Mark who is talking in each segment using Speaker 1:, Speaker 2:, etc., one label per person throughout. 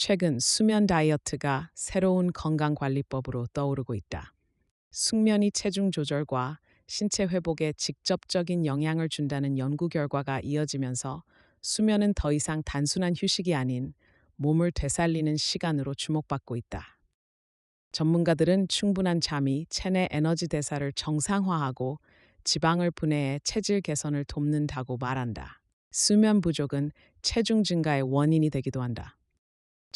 Speaker 1: 최근 수면 다이어트가 새로운 건강관리법으로 떠오르고 있다. 숙면이 체중 조절과 신체 회복에 직접적인 영향을 준다는 연구 결과가 이어지면서 수면은 더 이상 단순한 휴식이 아닌 몸을 되살리는 시간으로 주목받고 있다. 전문가들은 충분한 잠이 체내 에너지 대사를 정상화하고 지방을 분해해 체질 개선을 돕는다고 말한다. 수면 부족은 체중 증가의 원인이 되기도 한다.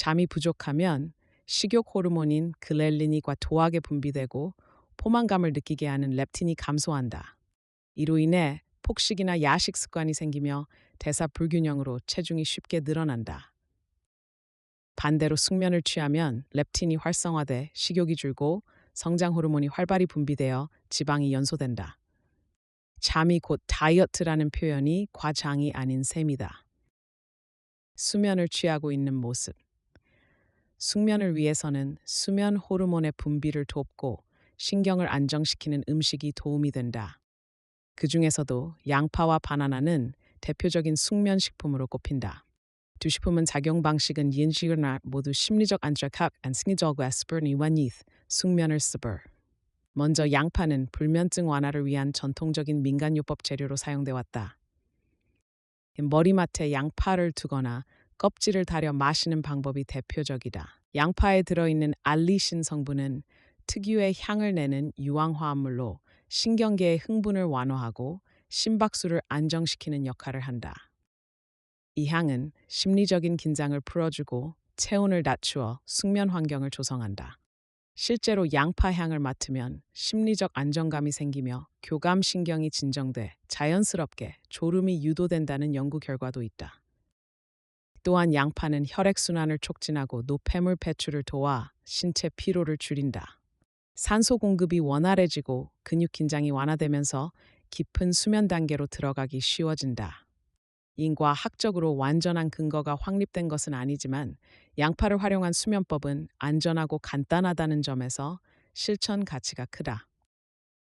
Speaker 1: 잠이 부족하면 식욕 호르몬인 글렐린이 과 도하게 분비되고 포만감을 느끼게 하는 렙틴이 감소한다. 이로 인해 폭식이나 야식 습관이 생기며 대사 불균형으로 체중이 쉽게 늘어난다. 반대로 숙면을 취하면 렙틴이 활성화돼 식욕이 줄고 성장 호르몬이 활발히 분비되어 지방이 연소된다. 잠이 곧 다이어트라는 표현이 과장이 아닌 셈이다. 수면을 취하고 있는 모습. 숙면을 위해서는 수면 호르몬의 분비를 돕고 신경을 안정시키는 음식이 도움이 된다. 그 중에서도 양파와 바나나는 대표적인 숙면 식품으로 꼽힌다. 두 식품은 작용 방식은 인식이나 모두 심리적 안정학, 안승리적과 스퍼니 완이th, 숙면을 스버. 먼저 양파는 불면증 완화를 위한 전통적인 민간요법 재료로 사용돼 왔다. 머리맡에 양파를 두거나 껍질을 다려 마시는 방법이 대표적이다. 양파에 들어있는 알리신 성분은 특유의 향을 내는 유황화합물로 신경계의 흥분을 완화하고 심박수를 안정시키는 역할을 한다. 이 향은 심리적인 긴장을 풀어주고 체온을 낮추어 숙면 환경을 조성한다. 실제로 양파 향을 맡으면 심리적 안정감이 생기며 교감신경이 진정돼 자연스럽게 졸음이 유도된다는 연구 결과도 있다. 또한 양파는 혈액순환을 촉진하고 노폐물 배출을 도와 신체 피로를 줄인다. 산소 공급이 원활해지고 근육 긴장이 완화되면서 깊은 수면 단계로 들어가기 쉬워진다. 인과 학적으로 완전한 근거가 확립된 것은 아니지만 양파를 활용한 수면법은 안전하고 간단하다는 점에서 실천 가치가 크다.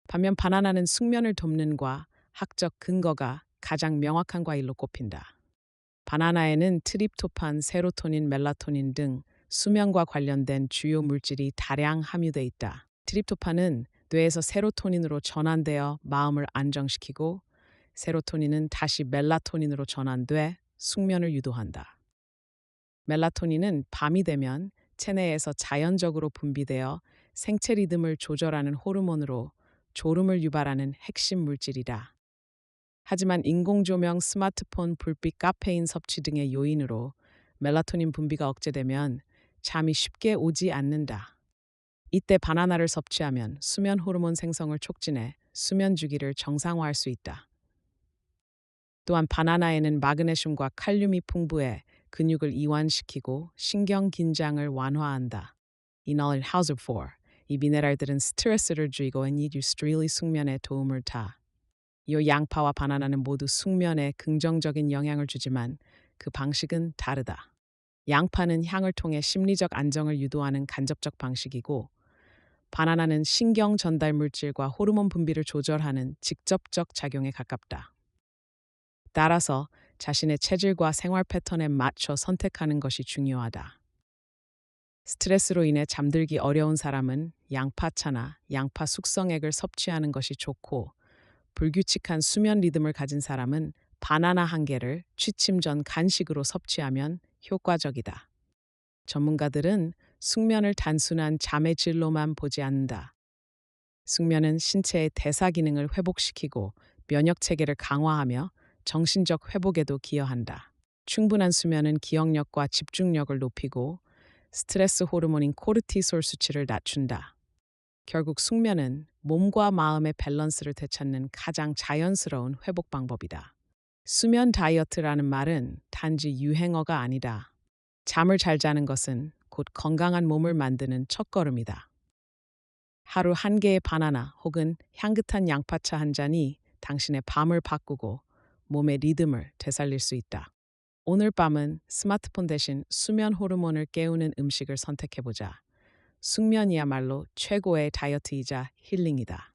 Speaker 1: 반면 바나나는 숙면을 돕는과 학적 근거가 가장 명확한 과일로 꼽힌다. 바나나에는 트립토판, 세로토닌, 멜라토닌 등 수면과 관련된 주요 물질이 다량 함유돼 있다. 트립토판은 뇌에서 세로토닌으로 전환되어 마음을 안정시키고 세로토닌은 다시 멜라토닌으로 전환돼 숙면을 유도한다. 멜라토닌은 밤이 되면 체내에서 자연적으로 분비되어 생체 리듬을 조절하는 호르몬으로 졸음을 유발하는 핵심 물질이다. 하지만 인공조명, 스마트폰, 불빛, 카페인 섭취 등의 요인으로 멜라토닌 분비가 억제되면 잠이 쉽게 오지 않는다. 이때 바나나를 섭취하면 수면 호르몬 생성을 촉진해 수면 주기를 정상화할 수 있다. 또한 바나나에는 마그네슘과 칼륨이 풍부해 근육을 이완시키고 신경 긴장을 완화한다. 이널 하우스 4. 이 미네랄들은 스트레스를 줄이고 이뉴스트릴리 숙면에 도움을 타. 이 양파와 바나나는 모두 숙면에 긍정적인 영향을 주지만 그 방식은 다르다. 양파는 향을 통해 심리적 안정을 유도하는 간접적 방식이고 바나나는 신경 전달 물질과 호르몬 분비를 조절하는 직접적 작용에 가깝다. 따라서 자신의 체질과 생활 패턴에 맞춰 선택하는 것이 중요하다. 스트레스로 인해 잠들기 어려운 사람은 양파차나 양파 숙성액을 섭취하는 것이 좋고 불규칙한 수면 리듬을 가진 사람은 바나나 한 개를 취침 전 간식으로 섭취하면 효과적이다. 전문가들은 숙면을 단순한 잠의 질로만 보지 않는다. 숙면은 신체의 대사 기능을 회복시키고 면역 체계를 강화하며 정신적 회복에도 기여한다. 충분한 수면은 기억력과 집중력을 높이고 스트레스 호르몬인 코르티솔 수치를 낮춘다. 결국 숙면은 몸과 마음의 밸런스를 되찾는 가장 자연스러운 회복 방법이다. 수면 다이어트라는 말은 단지 유행어가 아니다. 잠을 잘 자는 것은 곧 건강한 몸을 만드는 첫걸음이다. 하루 한 개의 바나나 혹은 향긋한 양파차 한 잔이 당신의 밤을 바꾸고 몸의 리듬을 되살릴 수 있다. 오늘 밤은 스마트폰 대신 수면 호르몬을 깨우는 음식을 선택해보자. 숙면이야말로 최고의 다이어트이자 힐링이다.